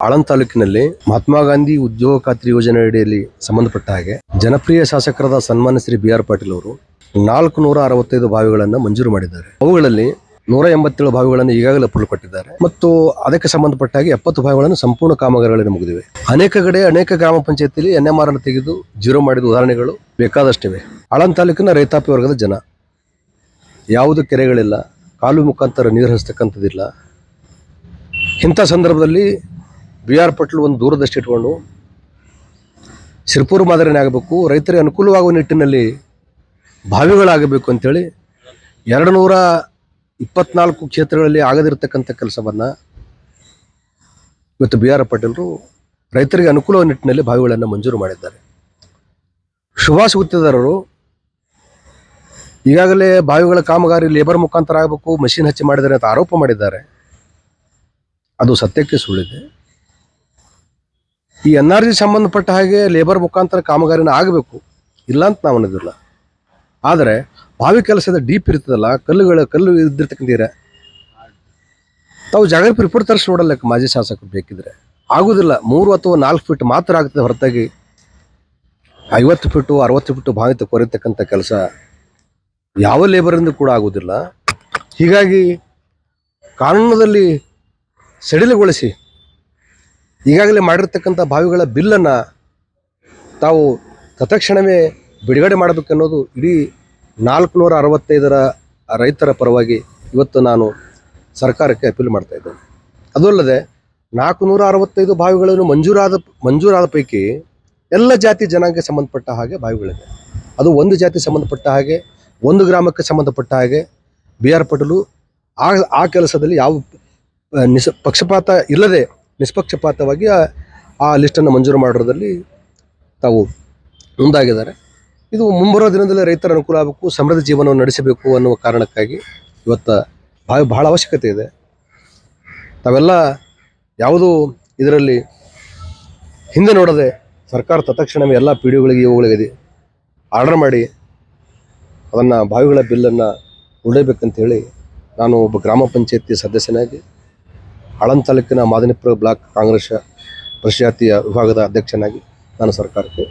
ಆಳಂದ್ ತಾಲೂಕಿನಲ್ಲಿ ಮಹಾತ್ಮ ಗಾಂಧಿ ಉದ್ಯೋಗ ಖಾತ್ರಿ ಯೋಜನೆ ಅಡಿಯಲ್ಲಿ ಸಂಬಂಧಪಟ್ಟ ಹಾಗೆ ಜನಪ್ರಿಯ ಶಾಸಕರಾದ ಸನ್ಮಾನ್ಯ ಶ್ರೀ ಬಿ ಆರ್ ಪಾಟೀಲ್ ಅವರು ನಾಲ್ಕು ನೂರ ಅರವತ್ತೈದು ಬಾವಿಗಳನ್ನು ಮಂಜೂರು ಮಾಡಿದ್ದಾರೆ. ಅವುಗಳಲ್ಲಿ ನೂರ ಎಂಬತ್ತೇಳು ಬಾವಿಗಳನ್ನು ಈಗಾಗಲೇ ಪುಲ್ ಕೊಟ್ಟಿದ್ದಾರೆ. ಮತ್ತು ಅದಕ್ಕೆ ಸಂಬಂಧಪಟ್ಟ ಹಾಗೆ ಎಪ್ಪತ್ತು ಬಾವಿಗಳನ್ನು ಸಂಪೂರ್ಣ ಕಾಮಗಾರಿಗಳಲ್ಲಿ ಮುಗಿದಿವೆ ಅನೇಕ ಕಡೆ ಅನೇಕ ಗ್ರಾಮ ಪಂಚಾಯತಿಯಲ್ಲಿ ಎನ್ ಎಂ ಆರ್ ಅನ್ನು ತೆಗೆದು ಜೀರೋ ಮಾಡಿದ ಉದಾಹರಣೆಗಳು ಬೇಕಾದಷ್ಟಿವೆ. ಆಳಂದ ತಾಲೂಕಿನ ರೈತಾಪಿ ವರ್ಗದ ಜನ. ಯಾವುದು ಕೆರೆಗಳಿಲ್ಲ. ಕಾಲು ಮುಖಾಂತರ ನೀರು ಹರಿಸ್ತಕ್ಕಂಥದ್ದಿಲ್ಲ. ಇಂಥ ಸಂದರ್ಭದಲ್ಲಿ ಬಿ ಆರ್ ಪಟೇಲ್ ಒಂದು ದೂರದಷ್ಟು ಇಟ್ಕೊಂಡು ಸಿರ್ಪುರ್ ಮಾದರಿನೇ ಆಗಬೇಕು, ರೈತರಿಗೆ ಅನುಕೂಲವಾಗುವ ನಿಟ್ಟಿನಲ್ಲಿ ಬಾವಿಗಳಾಗಬೇಕು ಅಂಥೇಳಿ ಎರಡು ನೂರ ಇಪ್ಪತ್ನಾಲ್ಕು ಕ್ಷೇತ್ರಗಳಲ್ಲಿ ಆಗದಿರತಕ್ಕಂಥ ಕೆಲಸವನ್ನು ಇವತ್ತು ಬಿ ಆರ್ ಪಾಟೀಲರು ರೈತರಿಗೆ ಅನುಕೂಲವಾದ ನಿಟ್ಟಿನಲ್ಲಿ ಬಾವಿಗಳನ್ನು ಮಂಜೂರು ಮಾಡಿದ್ದಾರೆ. ಸುಭಾಷ್ ಗುತ್ತಿದಾರರು, ಈಗಾಗಲೇ ಬಾವಿಗಳ ಕಾಮಗಾರಿ ಲೇಬರ್ ಮುಖಾಂತರ ಆಗಬೇಕು, ಮಷಿನ್ ಹಚ್ಚಿ ಮಾಡಿದ್ದಾರೆ ಅಂತ ಆರೋಪ ಮಾಡಿದ್ದಾರೆ. ಅದು ಸತ್ಯಕ್ಕೆ ಸುಳ್ಳಿದೆ. ಈ ಎನ್ ಆರ್ ಜಿ ಸಂಬಂಧಪಟ್ಟ ಹಾಗೆ ಲೇಬರ್ ಮುಖಾಂತರ ಕಾಮಗಾರಿನ ಆಗಬೇಕು, ಇಲ್ಲ ಅಂತ ನಾವು ಅನ್ನೋದಿಲ್ಲ. ಆದರೆ ಬಾವಿ ಕೆಲಸದ ಡೀಪ್ ಇರ್ತದಲ್ಲ, ಕಲ್ಲುಗಳ, ಕಲ್ಲು ಇದ್ದಿರ್ತಕ್ಕಂತೀರ ತಾವು ಜಾಗೃತಿ ರಿಪೋರ್ಟ್ ತರಿಸಿ ನೋಡಲ್ಲ ಮಾಜಿ ಶಾಸಕರು ಬೇಕಿದ್ರೆ. ಆಗೋದಿಲ್ಲ, ಮೂರು ಅಥವಾ ನಾಲ್ಕು ಫೀಟ್ ಮಾತ್ರ ಆಗ್ತದೆ ಹೊರತಾಗಿ. ಐವತ್ತು ಫೀಟು ಅರವತ್ತು ಫೀಟು ಬಾವಿ ಕೊರಿತಕ್ಕಂಥ ಕೆಲಸ ಯಾವ ಲೇಬರಿಂದ ಕೂಡ ಆಗೋದಿಲ್ಲ. ಹೀಗಾಗಿ ಕಾನೂನದಲ್ಲಿ ಸಡಿಲಗೊಳಿಸಿ ಈಗಾಗಲೇ ಮಾಡಿರ್ತಕ್ಕಂಥ ಬಾವಿಗಳ ಬಿಲ್ಲನ್ನು ತಾವು ತತ್ಕ್ಷಣವೇ ಬಿಡುಗಡೆ ಮಾಡಬೇಕನ್ನೋದು ಇಡೀ ನಾಲ್ಕುನೂರ ಅರವತ್ತೈದರ ರೈತರ ಪರವಾಗಿ ಇವತ್ತು ನಾನು ಸರ್ಕಾರಕ್ಕೆ ಅಪೀಲ್ ಮಾಡ್ತಾ ಇದ್ದೇನೆ. ಅದೂ ಅಲ್ಲದೆ ನಾಲ್ಕುನೂರ ಅರವತ್ತೈದು ಬಾವಿಗಳನ್ನು ಮಂಜೂರಾದ ಮಂಜೂರಾದ ಪೈಕಿ ಎಲ್ಲ ಜಾತಿ ಜನಾಂಗಕ್ಕೆ ಸಂಬಂಧಪಟ್ಟ ಹಾಗೆ ಬಾವಿಗಳಿದೆ ಅದು ಒಂದು ಜಾತಿ ಸಂಬಂಧಪಟ್ಟ ಹಾಗೆ, ಒಂದು ಗ್ರಾಮಕ್ಕೆ ಸಂಬಂಧಪಟ್ಟ ಹಾಗೆ, ಬಿ ಆರ್ ಪಟೇಲು ಆ ಆ ಕೆಲಸದಲ್ಲಿ ಯಾವ ನಿಸ ಪಕ್ಷಪಾತ ಇಲ್ಲದೆ ನಿಷ್ಪಕ್ಷಪಾತವಾಗಿ ಆ- ಲಿಸ್ಟನ್ನು ಮಂಜೂರು ಮಾಡೋದ್ರಲ್ಲಿ ತಾವು ಮುಂದಾಗಿದ್ದಾರೆ. ಇದು ಮುಂಬರುವ ದಿನದಲ್ಲಿ ರೈತರ ಅನುಕೂಲ ಆಗಬೇಕು, ಸಮೃದ್ಧ ಜೀವನವನ್ನು ನಡೆಸಬೇಕು ಅನ್ನುವ ಕಾರಣಕ್ಕಾಗಿ ಇವತ್ತು ಭಾಳ ಬಹಳ ಅವಶ್ಯಕತೆ ಇದೆ. ತಾವೆಲ್ಲ ಯಾವುದೂ ಇದರಲ್ಲಿ ಹಿಂದೆ ನೋಡದೆ ಸರ್ಕಾರ ತತ್ಕ್ಷಣವೇ ಎಲ್ಲ ಪಿ ಡಿಒಗಳಿಗೆ ಇವುಗಳಿಗೆ ಆರ್ಡರ್ ಮಾಡಿ ಅದನ್ನು ಬಾವಿಗಳ ಬಿಲ್ಲನ್ನು ಹೇಳಿ ನಾನು ಒಬ್ಬ ಗ್ರಾಮ ಪಂಚಾಯತಿ ಸದಸ್ಯನಾಗಿ ಆಳಂದ್ ತಾಲೂಕಿನ ಮಾದನಿಪುರ ಬ್ಲಾಕ್ ಕಾಂಗ್ರೆಸ್ ಪರಿಷಾತಿಯ ವಿಭಾಗದ ಅಧ್ಯಕ್ಷನಾಗಿ ನಾನು ಸರ್ಕಾರಕ್ಕೆ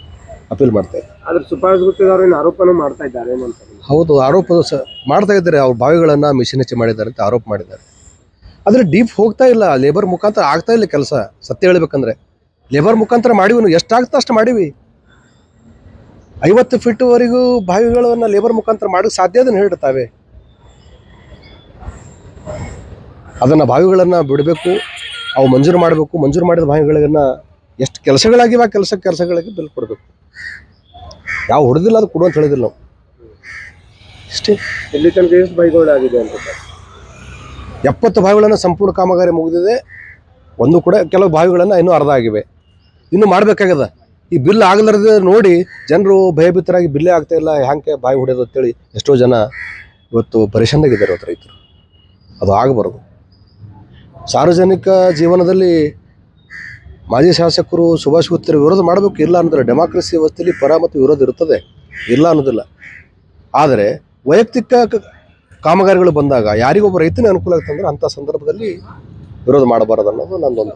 ಅಪೀಲ್ ಮಾಡ್ತಾ ಇದ್ದೆ. ಆದ್ರೆ ಸುಭಾಷ್ ಗುತ್ತಿದವರು ಏನು ಆರೋಪನೂ ಮಾಡ್ತಾ ಇದ್ದಾರೆ ಹೌದು ಆರೋಪ ಸ ಮಾಡ್ತಾ ಇದ್ದಾರೆ. ಅವ್ರ ಬಾವಿಗಳನ್ನು ಮಿಷಿನ್ ಹೆಚ್ಚಿ ಮಾಡಿದ್ದಾರೆ ಅಂತ ಆರೋಪ ಮಾಡಿದ್ದಾರೆ. ಆದರೆ ಡೀಪ್ ಹೋಗ್ತಾ ಇಲ್ಲ. ಲೇಬರ್ ಮುಖಾಂತರ ಆಗ್ತಾ ಇಲ್ಲ ಕೆಲಸ. ಸತ್ಯ ಹೇಳ್ಬೇಕಂದ್ರೆ ಲೇಬರ್ ಮುಖಾಂತರ ಮಾಡಿವಿ ಎಷ್ಟಾಗ್ತಾ ಅಷ್ಟು ಮಾಡಿವಿ. ಐವತ್ತು ಫೀಟ್ವರೆಗೂ ಬಾವಿಗಳನ್ನು ಲೇಬರ್ ಮುಖಾಂತರ ಮಾಡೋಕ್ಕೆ ಸಾಧ್ಯ ಅದನ್ನು ಹೇಳ್ತಾವೆ ಅದನ್ನು ಬಾವಿಗಳನ್ನು ಬಿಡಬೇಕು ಅವು ಮಂಜೂರು ಮಾಡಬೇಕು ಮಂಜೂರು ಮಾಡಿದ ಬಾವಿಗಳನ್ನ ಎಷ್ಟು ಕೆಲಸಗಳಾಗಿವೆ ಆ ಕೆಲಸ ಕೆಲಸಗಳಿಗೆ ಬಿಲ್ ಕೊಡಬೇಕು. ಯಾವ ಹೊಡೆದಿಲ್ಲ ಅದು ಕೊಡು ಅಂತ ಹೇಳಿದಿಲ್ಲ ನಾವು. ಇಷ್ಟೇ. ಇಲ್ಲಿ ತನಕ ಎಷ್ಟು ಅಂತ ಎಪ್ಪತ್ತು ಬಾವಿಗಳನ್ನು ಸಂಪೂರ್ಣ ಕಾಮಗಾರಿ ಮುಗಿದಿದೆ. ಒಂದು ಕೂಡ ಕೆಲವು ಬಾವಿಗಳನ್ನು ಇನ್ನೂ ಅರ್ಧ ಆಗಿವೆ. ಇನ್ನೂ ಮಾಡಬೇಕಾಗ್ಯದ. ಈ ಬಿಲ್ ಆಗಲಾರ್ದ ನೋಡಿ ಜನರು ಭಯಭೀತರಾಗಿ ಬಿಲ್ಲೇ ಆಗ್ತಾ ಇಲ್ಲ ಹ್ಯಾಂಗೆ ಬಾವಿ ಹೊಡೆಯೋದು ಅಂತೇಳಿ ಎಷ್ಟೋ ಜನ ಇವತ್ತು ಪರಿಶಾನಾಗಿದ್ದಾರೆ ಇವತ್ತು ರೈತರು. ಅದು ಆಗಬಾರ್ದು. ಸಾರ್ವಜನಿಕ ಜೀವನದಲ್ಲಿ ಮಾಜಿ ಶಾಸಕರು ಸುಭಾಷ್ ಗುತ್ತಿರ ವಿರೋಧ ಮಾಡಬೇಕು ಇಲ್ಲ ಅನ್ನೋದಿಲ್ಲ ಡೆಮಾಕ್ರಸಿ ವ್ಯವಸ್ಥೆಯಲ್ಲಿ ಪರ ವಿರೋಧ ಇರ್ತದೆ. ಇಲ್ಲ ಅನ್ನೋದಿಲ್ಲ. ಆದರೆ ವೈಯಕ್ತಿಕ ಕಾಮಗಾರಿಗಳು ಬಂದಾಗ ಯಾರಿಗೊಬ್ಬ ರೈತನೇ ಅನುಕೂಲ ಆಗ್ತಂದ್ರೆ ಅಂಥ ಸಂದರ್ಭದಲ್ಲಿ ವಿರೋಧ ಮಾಡಬಾರದು ಅನ್ನೋದು ನಂದೊಂದು